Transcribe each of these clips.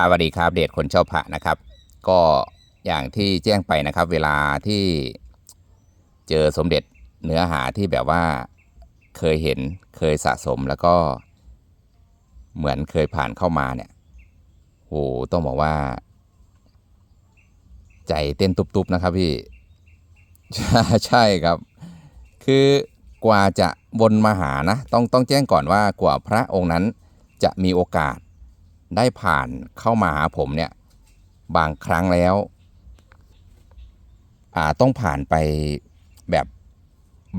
ครับสวัสดีครับเดชคนเช่าพระนะครับ ก็อย่างที่แจ้งไปนะครับ เวลาที่เจอสมเด็จเนื้อหาที่แบบว่าเคยเห็นเคยสะสมแล้วก็เหมือนเคยผ่านเข้ามาเนี่ยโหต้องบอกว่า ใจเต้นตุบๆนะครับพี่ใช่ใช่ครับ คือกว่าจะวนมาหานะ ต้องต้องแจ้งก่อนว่ากว่าพระองค์นั้นจะมีโอกาส ได้ผ่านเข้ามาหาผมเนี่ยบางครั้งแล้วอ่าต้องผ่านไปแบบ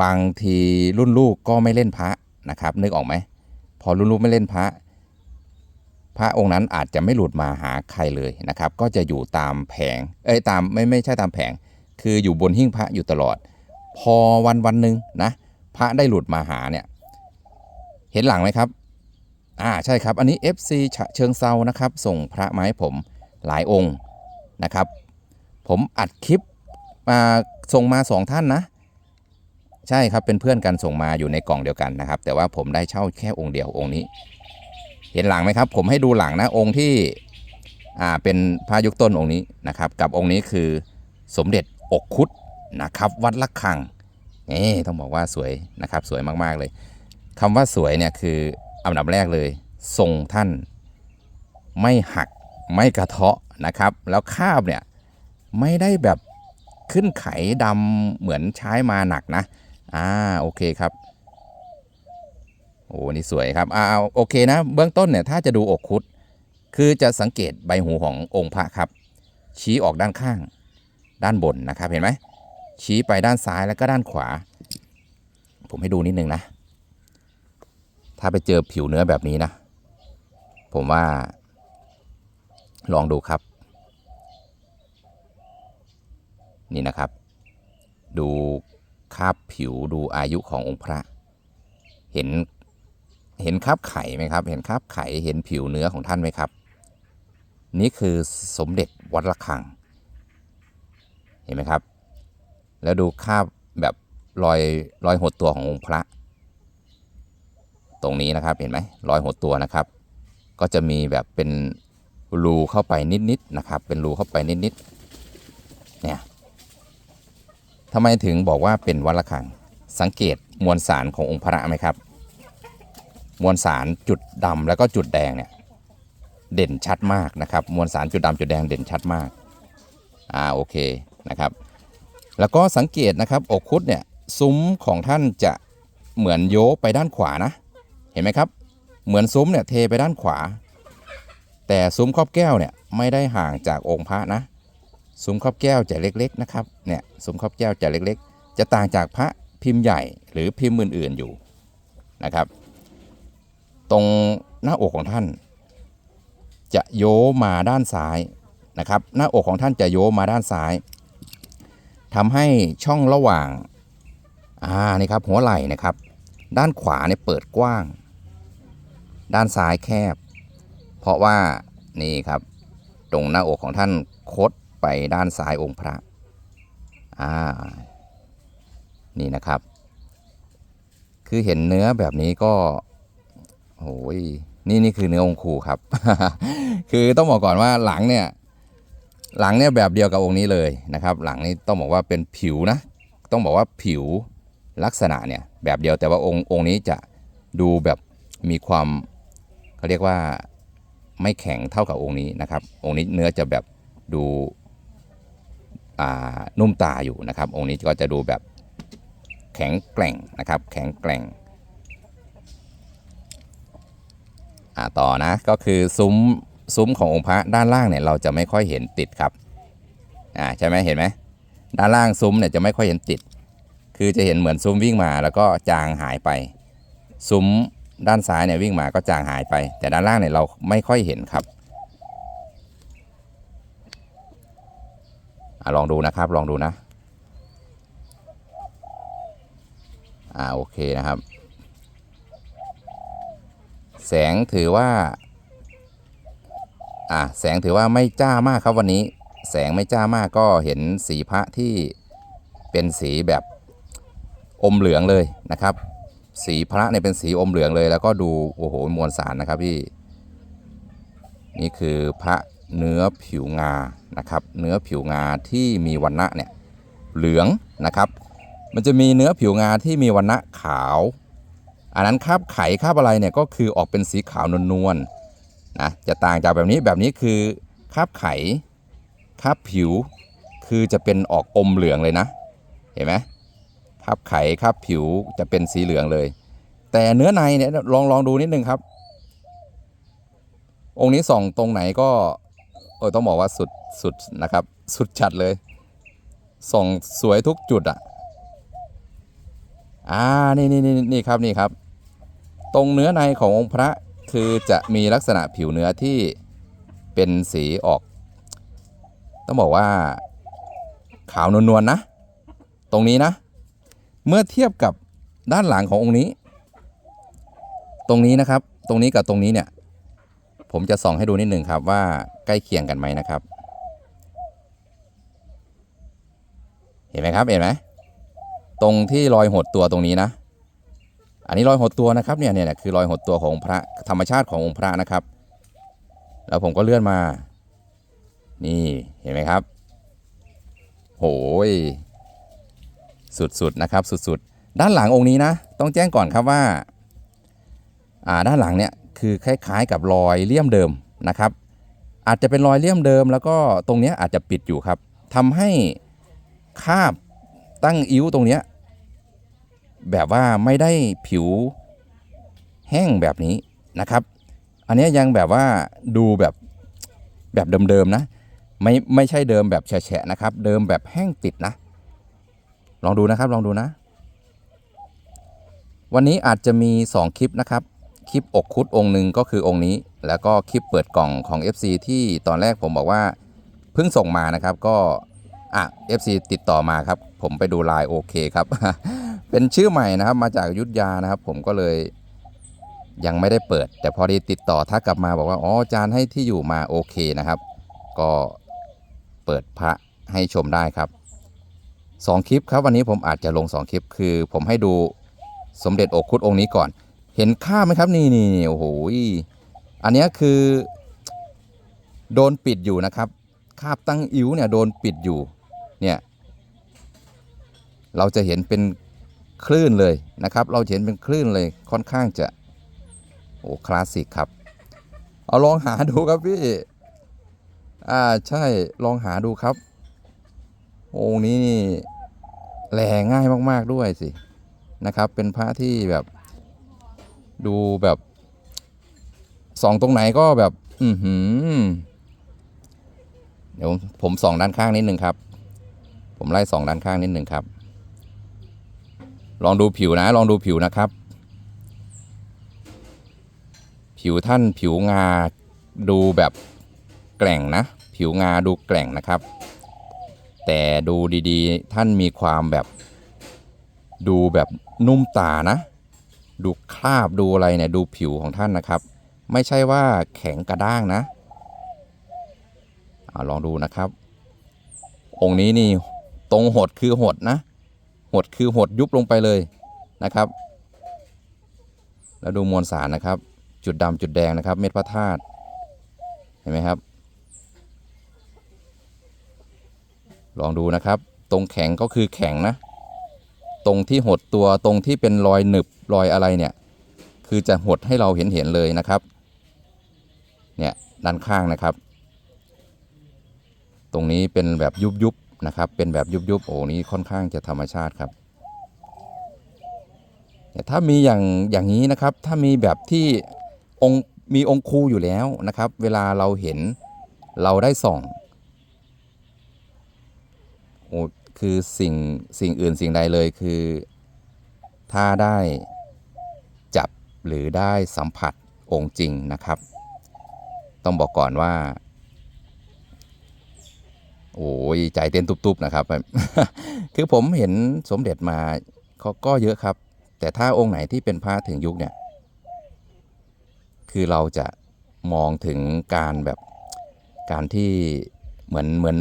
บางทีรุ่นลูกก็ไม่เล่นพระนะครับ นึกออกไหมพอรุ่นลูกไม่เล่นพระ พระองค์นั้นอาจจะไม่หลุดมาหาใครเลยนะครับ ก็จะอยู่ตามแผงเอ้ยตามไม่ไม่ใช่ตามแผง คืออยู่บนหิ้งพระอยู่ตลอด พอวันวันหนึ่งนะพระได้หลุดมาหาเนี่ยเห็นหลังไหมครับ อ่าใช่ครับ อันนี้ FC ฉะเชิงเซานะครับ ส่งพระไม้ผมหลายองค์นะครับ ผมอัดคลิปมาส่งมาสองท่านนะ ใช่ครับเป็นเพื่อนกันส่งมาอยู่ในกล่องเดียวกันนะครับ แต่ว่าผมได้เช่าแค่องค์เดียวองค์นี้ เห็นหลังไหมครับ ผมให้ดูหลังนะองค์ที่อ่าเป็นพระยุคต้นองค์นี้นะครับ กับองค์นี้คือสมเด็จอกคุดนะครับ วัดละคังนี่ต้องบอกว่าสวยนะครับ สวยมากๆเลยคำว่าสวยเนี่ยคือ อันดับแรกเลย ทรงท่านไม่หักไม่กระเทาะนะครับ แล้วคาบเนี่ยไม่ได้แบบขึ้นไขดำเหมือนใช้มาหนักนะ อ่าโอเคครับโอ้นี่สวยครับอ่าเอาโอเคนะ เบื้องต้นเนี่ยถ้าจะดูอกคุด คือจะสังเกตใบหูขององค์พระครับ ชี้ออกด้านข้าง ด้านบนนะครับเห็นไหมชี้ไปด้านซ้ายแล้วก็ด้านขวา ผมให้ดูนิดนึงนะ ถ้าไปเจอผิวเนื้อแบบนี้นะ ผมว่า ลองดูครับ นี่นะครับ ดูคราบผิวดูอายุขององค์พระ เห็นเห็นคราบไข่ไหมครับ เห็นคราบไข่เห็นผิวเนื้อของท่านไหมครับ นี่คือสมเด็จวัดระฆัง เห็นไหมครับ แล้วดูคราบแบบรอยรอยหดตัวขององค์พระ ตรงนี้นะครับเห็นไหมรอยหดตัวนะครับ ก็จะมีแบบเป็นรูเข้าไปนิดๆนะครับ เป็นรูเข้าไปนิดๆเนี่ยทำไมถึงบอกว่าเป็นวัดระฆังสังเกตมวลสารขององค์พระไหมครับ มวลสารจุดดำแล้วก็จุดแดงเนี่ยเด่นชัดมากนะครับ มวลสารจุดดำจุดแดงเด่นชัดมากอ่าโอเคนะครับ แล้วก็สังเกตนะครับอกคุดเนี่ยซุ้มของท่านจะเหมือนโยไปด้านขวานะ ห็นไหมครับ เหมือนซุ้มเนี่ยเทไปด้านขวา แต่ซุ้มครอบแก้วเนี่ยไม่ได้ห่างจากองค์พระนะ ซุ้มครอบแก้วจะเล็กๆนะครับ เนี่ยซุ้มครอบแก้วจะเล็กๆ จะต่างจากพระพิมพ์ใหญ่หรือพิมพ์อื่นๆอยู่นะครับ ตรงหน้าอกของท่าน จะโยมาด้านซ้ายนะครับ หน้าอกของท่านจะโยมาด้านซ้ายทำให้ช่องระหว่างอ่านี่ครับหัวไหล่นะครับ ด้านขวาเนี่ยเปิดกว้าง ด้านซ้ายแคบ เพราะว่านี่ครับ ตรงหน้าอกของท่านคดไปด้านซ้ายองค์พระอ่านี่นะครับ คือเห็นเนื้อแบบนี้ก็โอ้ยนี่นี่คือเนื้อองค์ครูครับ คือต้องบอกก่อนว่าหลังเนี่ยหลังเนี่ยแบบเดียวกับองค์นี้เลยนะครับ หลังนี้ต้องบอกว่าเป็นผิวนะ ต้องบอกว่าผิวลักษณะเนี่ยแบบเดียวแต่ว่าองค์องค์นี้จะดูแบบมีความ เขาเรียกว่าไม่แข็งเท่ากับองค์นี้นะครับ องค์นี้เนื้อจะแบบดูนุ่มตาอยู่นะครับ องค์นี้ก็จะดูแบบแข็งแกร่งนะครับ แข็งแกร่งต่อนะก็คือซุ้มซุ้มขององค์พระด้านล่างเนี่ยเราจะไม่ค่อยเห็นติดครับอ่าใช่ไหมเห็นไหมด้านล่างซุ้มเนี่ยจะไม่ค่อยเห็นติด คือจะเห็นเหมือนซุ้มวิ่งมาแล้วก็จางหายไป ซุ้ม ด้านซ้ายเนี่ยวิ่งมาก็จางหายไป แต่ด้านล่างเนี่ยเราไม่ค่อยเห็นครับอลองดูนะครับลองดูนะอ่าโอเคนะครับ แสงถือว่าอ่าแสงถือว่าไม่จ้ามากครับวันนี้ แสงไม่จ้ามากก็เห็นสีพระที่เป็นสีแบบอมเหลืองเลยนะครับ สีพระเนี่ยเป็นสีอมเหลืองเลย แล้วก็ดูโอ้โหมวลสารนะครับพี่ นี่คือพระเนื้อผิวงานะครับ เนื้อผิวงาที่มีวันณะเนี่ยเหลืองนะครับ มันจะมีเนื้อผิวงาที่มีวันณะขาว อันนั้นคราบไข่คราบอะไรเนี่ยก็คือออกเป็นสีขาวนวลๆนะจะต่างจากแบบนี้แบบนี้คือคราบไข่คราบผิว คือจะเป็นออกอมเหลืองเลยนะ เห็นไหม คราบไขคราบผิวจะเป็นสีเหลืองเลย แต่เนื้อในเนี่ยลองลองดูนิดนึงครับ องค์นี้ส่องตรงไหนก็เออต้องบอกว่าสุดสุดนะครับ สุดจัดเลยส่องสวยทุกจุดอะอ่านี่นี่นี่นี่ครับนี่ครับ ตรงเนื้อในขององค์พระคือจะมีลักษณะผิวเนื้อที่เป็นสีออก ต้องบอกว่า ขาวนวลๆนนะ ตรงนี้นะ เมื่อเทียบกับด้านหลังขององค์นี้ ตรงนี้นะครับ ตรงนี้กับตรงนี้เนี่ย ผมจะส่องให้ดูนิดหนึ่งครับว่าใกล้เคียงกันไหมนะครับ เห็นไหมครับ เห็นไหมตรงที่รอยหดตัวตรงนี้นะ อันนี้รอยหดตัวนะครับเนี่ยเนี่ยคือรอยหดตัวของพระธรรมชาติขององค์พระนะครับ แล้วผมก็เลื่อนมา นี่เห็นไหมครับ โหย สุดๆนะครับสุดๆ ด้านหลังองค์นี้นะ ต้องแจ้งก่อนครับว่าอ่าด้านหลังเนี่ยคือคล้ายๆกับรอยเลี่ยมเดิมนะครับ อาจจะเป็นรอยเลี่ยมเดิม แล้วก็ตรงเนี้ยอาจจะปิดอยู่ครับทำให้คาบตั้งอิ้วตรงเนี้ยแบบว่าไม่ได้ผิวแห้งแบบนี้นะครับ อันนี้ยังแบบว่าดูแบบแบบเดิมๆนะ ไม่ไม่ใช่เดิมแบบแฉะนะครับ เดิมแบบแห้งติดนะ ลองดูนะครับ ลองดูนะ วันนี้อาจจะมี 2 คลิปนะครับ คลิปอกคุดองค์หนึ่งก็คือองค์นี้ แล้วก็คลิปเปิดกล่องของ FC ที่ตอนแรกผมบอกว่าเพิ่งส่งมานะครับ ก็อะ FC ติดต่อมาครับ ผมไปดูไลน์โอเคครับ เป็นชื่อใหม่นะครับ มาจากยุทธยานะครับ ผมก็เลยยังไม่ได้เปิด แต่พอดีติดต่อทักกลับมาบอกว่าอ๋ออาจารย์ให้ที่อยู่มาโอเคนะครับ ก็เปิดพระให้ชมได้ครับ สองคลิปครับวันนี้ผมอาจจะลงสองคลิป คือผมให้ดูสมเด็จอกคุดองค์นี้ก่อน เห็นค่าไหมครับนี่นี่โอ้โหอันนี้คือ โดนปิดอยู่นะครับ คาบตั้งอิ๋วเนี่ยโดนปิดอยู่เนี่ยเราจะเห็นเป็นคลื่นเลยนะครับ เราเห็นเป็นคลื่นเลยค่อนข้างจะโอ้คลาสสิกครับ เอาลองหาดูครับพี่ อ่าใช่ลองหาดูครับ องค์นี้นี่แหลง่ายมาก ๆด้วยสินะครับ เป็นพระที่แบบดูแบบส่องตรงไหนก็แบบ อือหือเดี๋ยวผมส่องด้านข้างนิดนึงครับ ผมไล่ส่องด้านข้างนิดนึงครับ ลองดูผิวนะ ลองดูผิวนะครับ ผิวท่านผิวงาดูแบบแกร่งนะ ผิวงาดูแกร่งนะครับ แต่ดูดีๆ ท่านมีความแบบ ดูแบบนุ่มตานะ ดูคราบดูอะไรเนี่ยดูผิวของท่านนะครับ ไม่ใช่ว่าแข็งกระด้างนะอลองดูนะครับ องค์นี้นี่ตรงหดคือหดนะ หดคือหดยุบลงไปเลยนะครับ แล้วดูมวลสารนะครับ จุดดำจุดแดงนะครับ เม็ดพระธาตุเห็นไหมครับ ลองดูนะครับ ตรงแข็งก็คือแข็งนะ ตรงที่หดตัวตรงที่เป็นรอยหนึบรอยอะไรเนี่ย คือจะหดให้เราเห็นเห็นเลยนะครับ เนี่ยด้านข้างนะครับ ตรงนี้เป็นแบบยุบยุบๆนะครับ เป็นแบบยุบยุบๆโอ้นี้ค่อนข้างจะธรรมชาติครับแต่ถ้ามีอย่างอย่างนี้นะครับ ถ้ามีแบบที่องค์มีองค์ครูอยู่แล้วนะครับ เวลาเราเห็นเราได้ส่อง โอ้คือสิ่งสิ่งอื่นสิ่งใดเลยคือ ถ้าได้จับหรือได้สัมผัสองค์จริงนะครับ ต้องบอกก่อนว่า โอ้ยใจเต้นตุบๆนะครับ คือผมเห็นสมเด็จมาเขาก็เยอะครับ แต่ถ้าองค์ไหนที่เป็นพระถึงยุคเนี่ย คือเราจะมองถึงการแบบการที่เหมือนเหมือน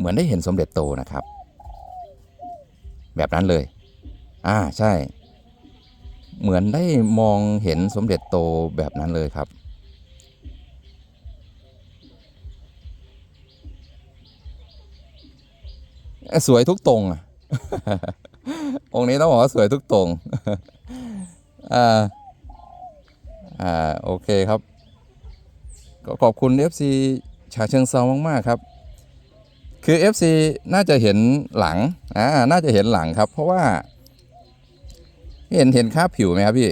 เหมือนได้เห็นสมเด็จโตนะครับ แบบนั้นเลย อ่าใช่ เหมือนได้มองเห็นสมเด็จโตแบบนั้นเลยครับ สวยทุกตรงอ่งค์นี้ต้องบอกว่าสวยทุกตรง อ่า อ่า โอเคครับ ก็ขอบคุณ FC ชาเชิงเซามาก ๆ ครับ คือ FC น่าจะเห็นหลังอ่าน่าจะเห็นหลังครับ เพราะว่าเห็นเห็นคราผิวไหมครับพี่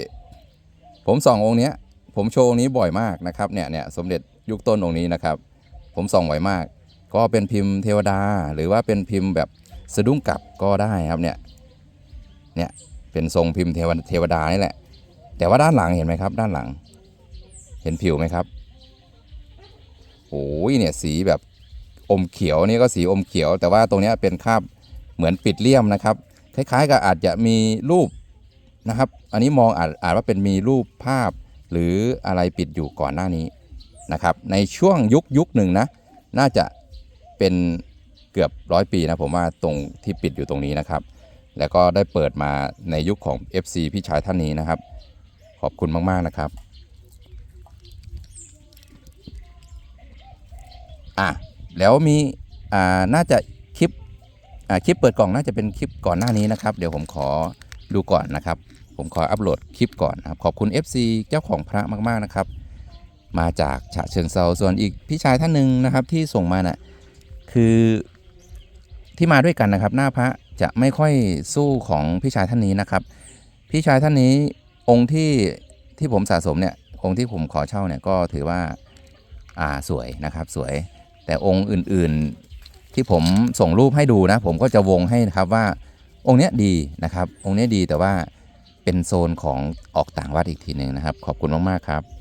ผมส่ององค์นี้ผมโชว์องค์นี้บ่อยมากนะครับเนี่ยเนี่ยสมเด็จยุคต้นองค์นี้นะครับ ผมส่องบ่อยมาก ก็เป็นพิมพ์เทวดา หรือว่าเป็นพิมพ์แบบสะดุ้งกลับก็ได้ครับเนี่ยเนี่ยเป็นทรงพิมพ์เทวเทวดานี่แหละ แต่ว่าด้านหลังเห็นไหมครับ ด้านหลัง เห็นผิวไหมครับโอ้ยเนี่ยสีแบบ อมเขียวนี่ก็สีอมเขียว แต่ว่าตรงนี้เป็นคราบเหมือนปิดเลี่ยมนะครับ คล้ายๆกับอาจจะมีรูปนะครับ อันนี้มองอาจอาจว่าเป็นมีรูปภาพ หรืออะไรปิดอยู่ก่อนหน้านี้นะครับ ในช่วงยุคยุคหนึ่งนะ น่าจะเป็นเกือบร้อยปีนะผมว่าตรงที่ปิดอยู่ตรงนี้นะครับ แล้วก็ได้เปิดมาในยุคของ FC พี่ชายท่านนี้นะครับ ขอบคุณมาก ๆ นะครับ อะ แล้วมีอ่าน่าจะคลิปอ่าคลิปเปิดกล่องน่าจะเป็นคลิปก่อนหน้านี้นะครับ เดี๋ยวผมขอดูก่อนนะครับ ผมขออัปโหลดคลิปก่อนนะครับขอบคุณ FC เจ้าของพระมากๆนะครับ มาจากฉะเชิงเซาส่วนอีกพี่ชายท่านหนึ่งนะครับที่ส่งมาน่ะคือที่มาด้วยกันนะครับ หน้าพระจะไม่ค่อยสู้ของพี่ชายท่านนี้นะครับ พี่ชายท่านนี้องค์ที่ที่ผมสะสมเนี่ยองค์ที่ผมขอเช่าเนี่ยก็ถือว่าอ่าสวยนะครับสวย แต่องค์อื่นๆที่ผมส่งรูปให้ดูนะ ผมก็จะวงให้นะครับว่าองค์เนี้ยดีนะครับ องค์เนี้ยดีแต่ว่าเป็นโซนของออกต่างวัดอีกทีหนึ่งนะครับ ขอบคุณมากๆครับ